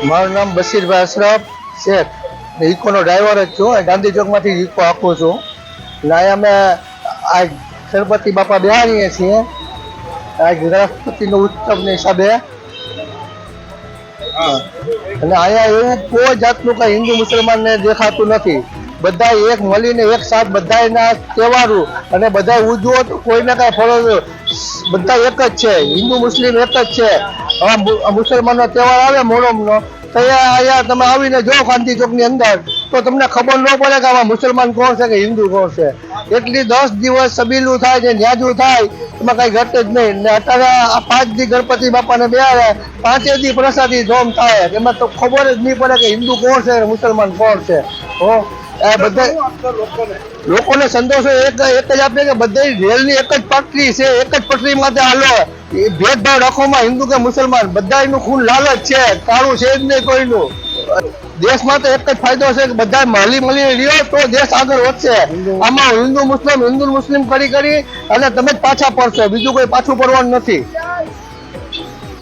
મારું નામ બશીરભાઈ અશરફ શેખ ઇકોનો ડ્રાઈવર જ છું ગાંધી ચોકમાંથી ઇકો આપું છું. અને અહીંયા અમે આ ગણપતિ બાપા બિહારીએ છીએ. આ ગણપતિનો ઉત્સવને હિસાબે. અને અહીંયા એવું કોઈ જાતનું કઈ હિન્દુ મુસલમાનને દેખાતું નથી. બધા એક મળીને એક સાથ બધાના તહેવારો અને બધા ઉજવો તો કોઈને કઈ ફરજ બધા એક જ છે. હિન્દુ મુસ્લિમ એક જ છે. મુસલમાનનો તહેવાર આવે મોહરમનો તો અહીંયા તમે આવીને જો ગાંધી ચોકની અંદર, તો તમને ખબર ન પડે કે આમાં મુસલમાન કોણ છે કે હિન્દુ કોણ છે. એટલી દસ દિવસ સબીલું થાય છે, ન્યાજું થાય, એમાં કઈ ઘટે જ નહીં. ને અત્યારે આ પાંચ દી ગણપતિ બાપાને બે પાંચે દી પ્રસાદી ધોમ થાય. એમાં તો ખબર જ નહીં પડે કે હિન્દુ કોણ છે મુસલમાન કોણ છે. હો? બધા લોકોને. સંતોષ એક એક જ આપે કે બધી રેલની એક જ પટરી છે એક જ પટરી માટે હાલો. એ ભેદભાવ રાખવામાં હિન્દુ કે મુસલમાન બધાયનું ખૂન લાલચ છે કાળું છે જ નહીં કોઈનું. દેશમાં તો એક જ ફાયદો છે કે બધા મળી મળીને રહ્યો તો દેશ આગળ વધશે. આમાં હિન્દુ મુસ્લિમ હિન્દુ મુસ્લિમ કરી કરી અને તમે જ પાછા પડશો. બીજું કોઈ પાછું પડવાનું નથી.